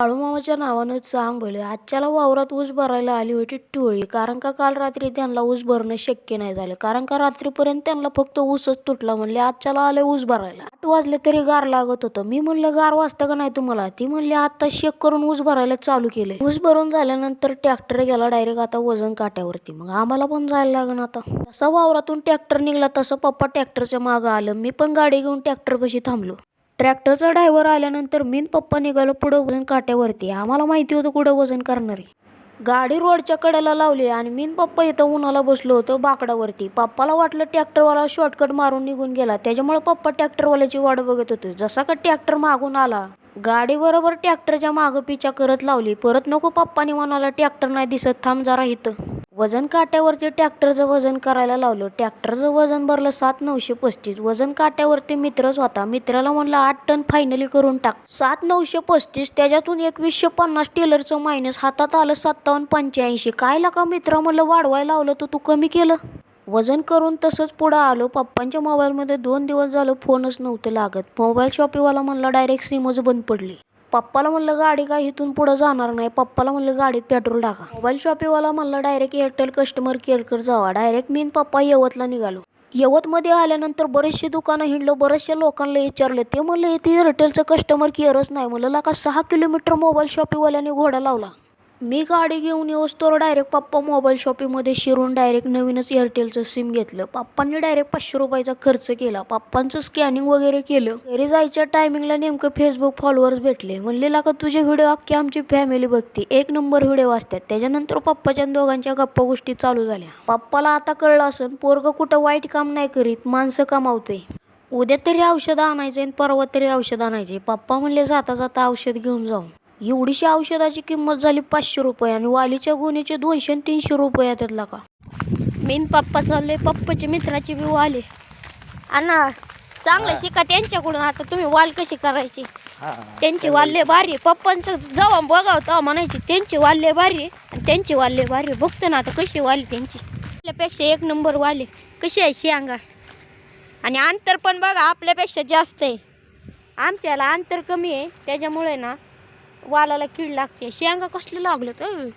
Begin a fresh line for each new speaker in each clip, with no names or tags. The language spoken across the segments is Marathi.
काळूमामाच्या नावानं चांग भले आजच्याला वावरात ऊस भरायला आली होती टोळी. कारण का काल रात्री त्यांना ऊस भरणं शक्य नाही झालं. कारण का रात्रीपर्यंत त्यांना फक्त ऊसच तुटला म्हणले. आजच्याला आले ऊस भरायला. आठ वाजले तरी गार लागत होतं. मी म्हणलं गार वाजतं का नाही तुम्हाला? ती म्हणली आता शेक करून ऊस भरायला चालू केले ऊस भरून झाल्यानंतर ट्रॅक्टर गेला डायरेक्ट आता वजन काट्यावरती. मग आम्हाला पण जायला लागण आता. जसा वावरातून ट्रॅक्टर निघला तसं पप्पा ट्रॅक्टरच्या मागं आलं. मी पण गाडी घेऊन ट्रॅक्टरपाशी थांबलो. ट्रॅक्टरचा ड्रायव्हर आल्यानंतर मी पप्पा निघालो पुढं वजन काट्यावरती. आम्हाला माहिती होतं कुठं वजन करणार. आहे गाडी रोडच्या कडेला लावली आणि मीन पप्पा इथं उन्हाला बसलो होतो बाकडावरती. पप्पाला वाटलं ट्रॅक्टरवाला शॉर्टकट मारून निघून गेला. त्याच्यामुळे पप्पा ट्रॅक्टरवाल्याची वाट बघत होते. जसा का ट्रॅक्टर मागून आला. गाडीबरोबर ट्रॅक्टरच्या मागं पिछा करत लावली. परत नको पप्पाने म्हणाला ट्रॅक्टर नाही दिसत थांब जरा इथं. वजन काट्यावरती ट्रॅक्टरचं वजन करायला लावलं. ट्रॅक्टरचं वजन भरलं सात नऊशे पस्तीस. वजन काट्यावरती मित्रच होता. मित्राला म्हणलं आठ टन फायनली करून टाक. सात नऊशे पस्तीस त्याच्यातून एकवीसशे पन्नास टेलरचं मायनस हातात आलं सत्तावन्न पंच्याऐंशी. काय लाका मित्रा म्हणलं वाढवायला लावलं तर तू कमी केलं. वजन करून तसंच पुढं आलो. पप्पांच्या मोबाईलमध्ये दोन दिवस झालं फोनच नव्हतं लागत. मोबाईल शॉपीवाला म्हणला डायरेक्ट सिमच बंद पडली. पप्पाला म्हणलं गाडी काय इथून पुढं जाणार नाही. पप्पाला म्हणलं गाडीत पेट्रोल टाका. मोबाईल शॉपीवाला म्हणलं डायरेक्ट एअरटेल कस्टमर केअरकडे जावा. डायरेक्ट मी पप्पा यवतला निघालो. यवतमध्ये आल्यानंतर बरेचसे दुकानं हिंडलं. बरेचशा लोकांना विचारले. ते म्हणलं इथे एअरटेलचं कस्टमर केअरच नाही. म्हणलं का सहा किलोमीटर मोबाईल शॉपीवाल्याने घोडा लावला. मी गाडी घेऊन येऊस्तोवर डायरेक्ट पप्पा मोबाईल शॉपीमध्ये शिरून डायरेक्ट नवीनच एअरटेलचं सिम घेतलं. पप्पांनी डायरेक्ट पाचशे रुपयाचा खर्च केला. पप्पांचं स्कॅनिंग वगैरे केलं. घरी जायच्या टायमिंगला नेमकं फेसबुक फॉलोअर्स भेटले. म्हणलेला का तुझे व्हिडिओ अख्खी आमची फॅमिली बघते. एक नंबर व्हिडिओ असतात त्याच्यानंतर पप्पाच्या आणि दोघांच्या गप्पा गोष्टी चालू झाल्या. पप्पाला आता कळलं असेल पोरगं कुठं वाईट काम नाही करीत माणसं कमावते उद्या तरी औषध आणायचं आणि परवा तरी औषध आणायचे पप्पा म्हणले जाता जाता औषध घेऊन जाऊ. एवढीशी औषधाची किंमत झाली पाचशे रुपये आणि वालीच्या गुन्ह्याचे दोनशे आणि तीनशे रुपये त्यातला का? मी न पप्पा चालले पप्पाचे मित्राचे बी वाले. अण्णा चांगलं शिका त्यांच्याकडून. आता तुम्ही वाल कशी करायची? त्यांची वाल्ले भारी पप्पांचं जेव्हा बघाव तेव्हा म्हणायची त्यांची वाल्ले भारी आणि त्यांची वाल्ले भारी बघतो ना आता कशी वाली त्यांची. आपल्यापेक्षा एक नंबर वाले कशी आहे शेंगा आणि अंतर पण बघा आपल्यापेक्षा जास्त आहे. आमच्याला अंतर कमी आहे. त्याच्यामुळे ना वालाला कीड लागते. शेंगा कसले लागलं तर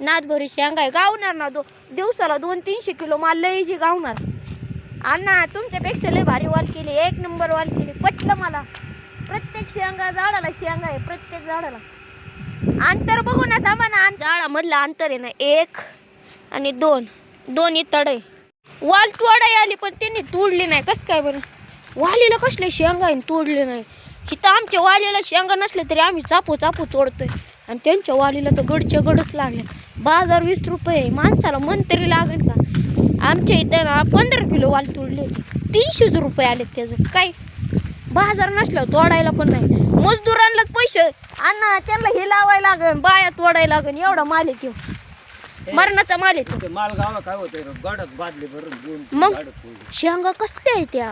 नादभरी शेंगा आहे गावणार ना दो दिवसाला दोन तीनशे किलो माल लईची गावणार. अण्णा तुमच्यापेक्षा लय भारी वाल केली एक नंबर वाल केली. पटलं मला. प्रत्येक शेंगा झाडाला शेंगा आहे प्रत्येक झाडाला. अंतर बघू ना थांबा ना झाडामधलं अंतर आहे ना एक आणि दोन. दोन्ही तडे वाल तोडाई आली पण त्यांनी तोडली नाही. कसं काय बरं? वालीला कसले शेंगा आहे तोडले नाही. इथं आमच्या वालीला शेंगा नसले तरी आम्ही चापू चापू तोडतोय. आणि त्यांच्या वालीला तर गडच्या गडच लागले. बाजार वीस रुपये माणसाला मन तरी लागेल का? आमच्या इथं ना पंधरा किलो वाल तोडले होते. तीनशेच रुपये आले त्याचं. काय? बाजार नसल्यावर तोडायला पण नाही. मजदुरांनाच पैसे अण्णा त्यांना हे लावायला लागेल बाया तोडायला लागेल एवढा माल आहे तो. मरणाचा माल आहे
माल काय होतंय? गाडत बादली भरून दोन
मग? शेंगा कसल्या आहे त्या?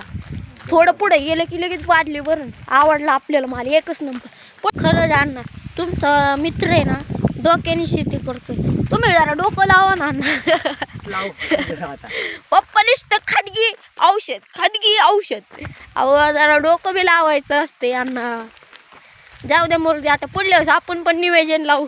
थोडं पुढे गेलं की लगेच बादली भरून आवडला आपल्याला माल एकच नंबर पण खरंच अण्णा तुमचा मित्र आहे ना डोक्याने शेती करतोय. तुम्ही जरा डोकं लावा ना पप्पा नुसतं खाजगी औषध खाजगी औषध. अहो जरा डोकं बी लावायचं असते अण्णा. जाऊ द्या मुर्दी आता पुढल्या वेळेस आपण पण निवेदन लावू.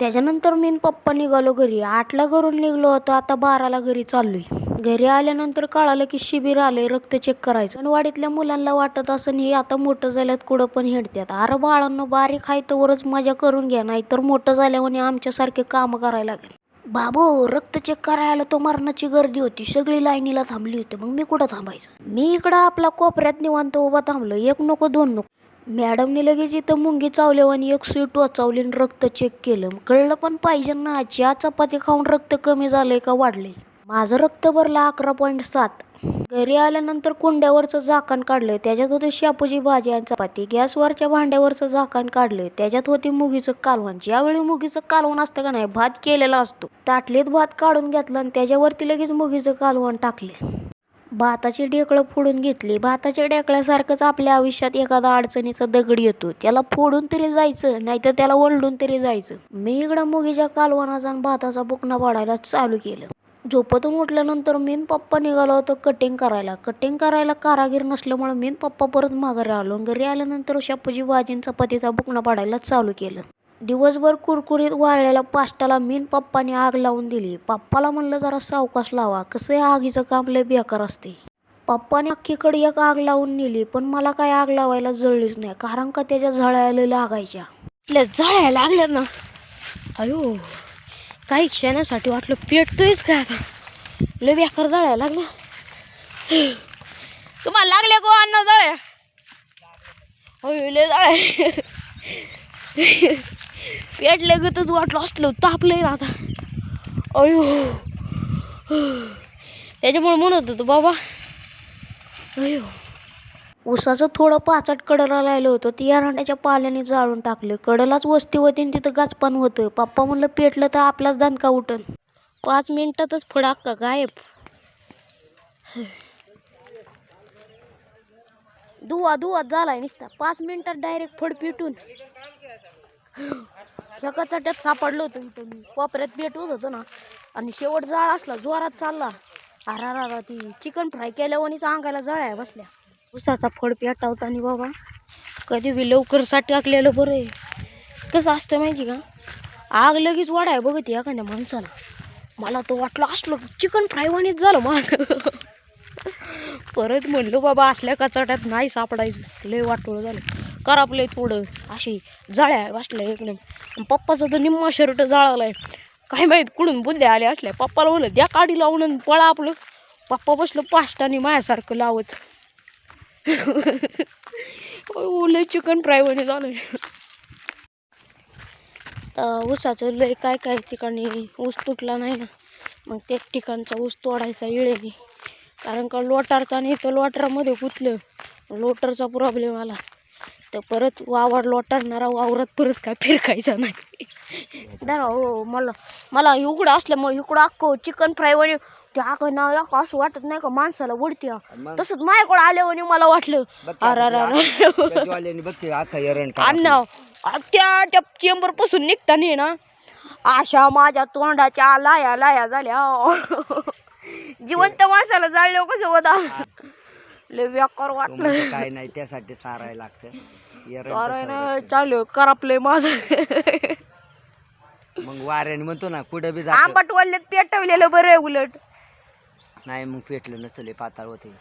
त्याच्यानंतर मी पप्पा निघालो घरी. आठला घरून निघलो होतो आता बाराला घरी चाललोय. घरी आल्यानंतर कळालं की शिबिर आले रक्त चेक करायचं. पण वाडीतल्या मुलांना वाटत असं हे आता मोठं झाल्यात कुठं पण हिंडतात अरे बाळांनो बारीक आहे तरच मजा करून घ्या नाही तर मोठं झाल्यावर आमच्यासारखे कामं करायला लागेल. बाबो रक्त चेक करायला तो मरणाची गर्दी होती. सगळी लाईनीला थांबली होती. मग मी कुठं थांबायचं? मी इकडं आपला कोपऱ्यात निवांत उभा थांबलो एक नको दोन नको. मॅडमने लगेच इथं मुंगी चावल्यावर आणि एक स्वीट वाचावली आणि रक्त चेक केलं. कळलं पण पाहिजे ना चहा चपाती खाऊन रक्त कमी झालंय का वाढलंय? माझं रक्त भरलं अकरा पॉईंट सात. घरी आल्यानंतर कुंड्यावरचं झाकण काढलं. त्याच्यात होते शापूची भाजी आणि चपाती. गॅसवरच्या भांड्यावरचं झाकण काढलं. त्याच्यात होती मुगीचं कालवण. ज्यावेळी मुगीचं कालवण असतं का नाही भात केलेला असतो. ताटलीत भात काढून घेतला आणि त्याच्यावरती लगेच मुगीचं कालवण टाकले. भाताची ढेकळं फोडून घेतली. भाताच्या ढेकळ्यासारखंच आपल्या आयुष्यात एखादा अडचणीचा दगड येतो. त्याला फोडून तरी जायचं नाहीतर त्याला ओलडून तरी जायचं. मी इकडं मुगीच्या कालवणाचा आणि भाताचा बुकणा पाडायला चालू केलं. झोपतून उठल्यानंतर मीन पप्पा निघालो होतो कटिंग करायला. कटिंग करायला कारागीर नसल्यामुळे मीन पप्पा परत माघारी आलो. घरी आल्यानंतर शापूजी भाजी आणि चपातीचा बुकणा पाडायला चालू केलं. दिवसभर कुरकुरीत वाळलेल्या पाष्टाला मीन पप्पाने आग लावून दिली. पप्पाला म्हणलं जरा सावकाश लावा. कसं आहे आगीचं काम लय बेकार असते. पप्पाने अख्खीकडे एक आग लावून नेली पण मला काय आग लावायला जळलीच नाही कारण का त्याच्या झळायला लागायच्या.
झळायला लागल्या ना. अयो. काही क्षणासाठी वाटलं पेटतोयच काय आता. लय बेकार जाळ्या लागल्या. तुम्हाला लागल्या गो अन्न जाळ्या. अयो जाळ्या. पेटल्या गतच वाटलं असलं तापलंय ना आता. अयो. त्याच्यामुळे म्हणत होतो बाबा. अयो.
उसाचं थोडं पाचट कडला राहिलं होतं ती एरंड्याच्या पाल्याने जाळून टाकलं. कडलाच वस्ती होती आणि तिथं गाचपान होतं. पप्पा म्हणलं पेटलं तर आपलाच दणका उठन.
पाच मिनिटातच फड अक्का गायब. दुवा दुवा झालाय नुसता. पाच मिनिटात डायरेक्ट फड पेटून. एका चट्यात सापडलं होतं इथं मी. कोपऱ्यात पेटवत होतो ना आणि शेवट जाळ असला जोरात चालला. अरा ती चिकन फ्राय केल्यावानीच अंगाला जळ्या बसल्या. उसाचा फड पेटावता आणि बाबा कधी बी लवकरसाठी टाकलेलं बरं आहे. कसं असतं माहिती का? आग लगेच वाढाय बघत एखाद्या माणसाला. मला तर वाटलं असलं चिकन फ्राय वाणीच झालं मग परत म्हणलो बाबा असल्या कचाट्यात नाही सापडायचं? लय वाटोळ झालं. करापलंय थोडं. अशी जाळ्या बसल्या एकदम. पप्पाचा तर निम्मा शर्ट जाळालाय. काय माहीत कुठून बुद्ध्या आल्या असल्या. पप्पाला म्हणलं द्या काडी लावून पळा आपलं. पप्पा बसलं पाष्टाने माझ्यासारखं लावत. ओलं चिकन फ्राय वाणी झालं. तर ऊसाचं लय काय काय ठिकाणी ऊस तुटला नाही ना मग त्या ठिकाणचा ऊस तोडायचा येळेने कारण का लोटारताना इथं लोटरामध्ये गुतलं लोटरचा प्रॉब्लेम आला. तर परत वावर लोटारणारा वावरात परत काय फिरकायचा नाही. दादा हो मला मला इकडं असल्यामुळे इकडं अख्खं चिकन फ्राय वणी ते अख्खं नाव अख्खं असं वाटत नाही का माणसाला उडते?
मग?
तसंच माझ्याकडं आल्यावर मला वाटलं.
बघ की
अरे
आता त्या-
अरे
त्या ज्वालेने बघ की अख्खा एरण
अण्णा त्या त्या चेंबरपासून निघताना ना अशा माझ्या तोंडाच्या लाया लाया झाल्या. जिवंत माणसाला जाळलं कसं होता लय बेकार वाटलं.
काय नाही त्यासाठी सारायला लागतं. एरण
अरे
तसायला
ना
लागतं.
चालू करापलंय माझं.
मग वाऱ्याने म्हणतो ना कुठं बी जात.
आंबट पेटवलेलं बरं आहे उलट.
नाही मग पेटलं नसतं लय पाताळ होते.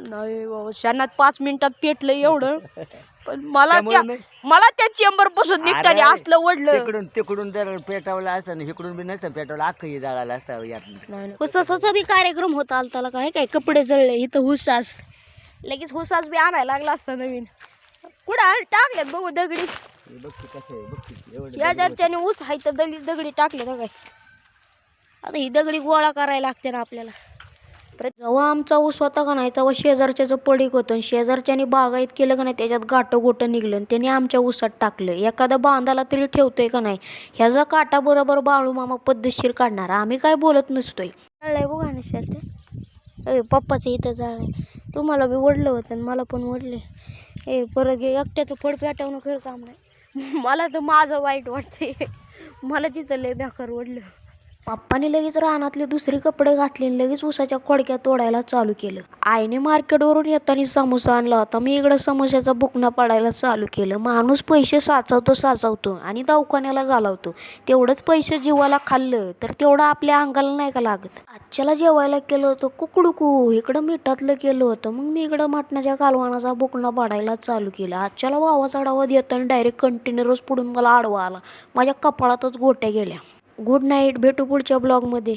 नाही बाबा शानात पाच मिनिटात पेटलं एवढं. पण मला
त्यामुळे
त्या
नाही-
मला त्या चेंबरपासून निघताना
अरे,
असलं वडलं.
तिकडून तिकडून जर पेटवलं असतं ना इकडून बी नसतं पेटवलं अख्खं जाळालं असतं यात
हुसासाचा बी कार्यक्रम होता आलताला काय काय कपडे जळले इथं हुसास लगेच हुसास बी आणायला लागला असता नवीन. कुठं आण- टाकल्यात बघू दगडी.
हे बघ की कसं आहे बघ की एवढं
शेजारच्याने ऊस आहे तर दली दगडी टाकले ना काय? आता ही दगडी गोळा करायला लागते ना आपल्याला.
जेव्हा आमचा ऊस होता का नाही तेव्हा शेजारच्याचं पडीक होतं आणि शेजारच्याने बागायत केलं का नाही त्याच्यात गाठं गोटं निघलं आणि त्याने आमच्या ऊसात टाकलं. एखादा बांधाला तरी ठेवतोय का नाही ह्याचा काटा बरोबर बाळू मामा पद्धतशीर काढणार. आम्ही काय बोलत नसतोय.
जाळलंय बघा ना सर ते ए पप्पाचं इथं जाळलंय. तुम्हाला बी वडलं होतं आणि मला पण वडले ए परत हे एकट्याचं फड पेटवणं खरं काम नाही मला तर माझं वाईट वाटते मला तिथं लय बेकार वडलं
पप्पाने लगेच रानातले दुसरे कपडे घातले आणि लगेच उसाच्या खोडक्या तोडायला चालू केलं. आईने मार्केटवरून येताना समोसा आणला होता. मी इकडं समोस्याचा बुकना पाडायला चालू केलं. माणूस पैसे साचवतो साचवतो आणि दवाखान्याला घालवतो. तेवढंच पैसे जीवाला खाल्लं तर तेवढं आपल्या अंगाला नाही का लागत? आजच्याला जेवायला केलं होतं कुकडुकू. इकडं मिठातलं केलं होतं. मग मी इकडं मटणाच्या कालवानाचा बुकना पाडायला चालू केला. आजच्याला वावाचा डावा देताना डायरेक्ट कंटेनरच पुढून मला आडवा आला. माझ्या कपाळातच गोट्या गेल्या. Good night. भेटू पुढच्या ब्लॉगमध्ये.